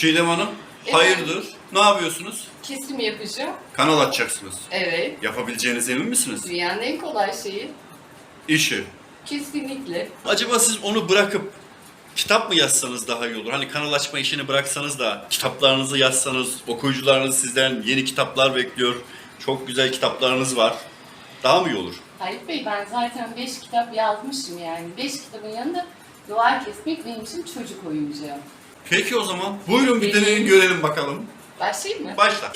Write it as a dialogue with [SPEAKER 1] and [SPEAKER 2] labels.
[SPEAKER 1] Çiğdem Hanım,
[SPEAKER 2] Evet.
[SPEAKER 1] hayırdır? Ne yapıyorsunuz?
[SPEAKER 2] Kesim yapacağım.
[SPEAKER 1] Kanal açacaksınız.
[SPEAKER 2] Evet.
[SPEAKER 1] Yapabileceğinize emin misiniz?
[SPEAKER 2] Dünyanın en kolay şeyi.
[SPEAKER 1] İşi.
[SPEAKER 2] Kesinlikle.
[SPEAKER 1] Acaba siz onu bırakıp kitap mı yazsanız daha iyi olur? Hani kanal açma işini bıraksanız da kitaplarınızı yazsanız, okuyucularınız sizden yeni kitaplar bekliyor. Çok güzel kitaplarınız var. Daha mı iyi olur?
[SPEAKER 2] Halit Bey ben zaten 5 kitap yazmışım yani. 5 kitabın yanında duvar kesmek benim için çocuk oyuncağı.
[SPEAKER 1] Peki o zaman buyurun bir deneyin görelim bakalım.
[SPEAKER 2] Başlayayım mı?
[SPEAKER 1] Başla.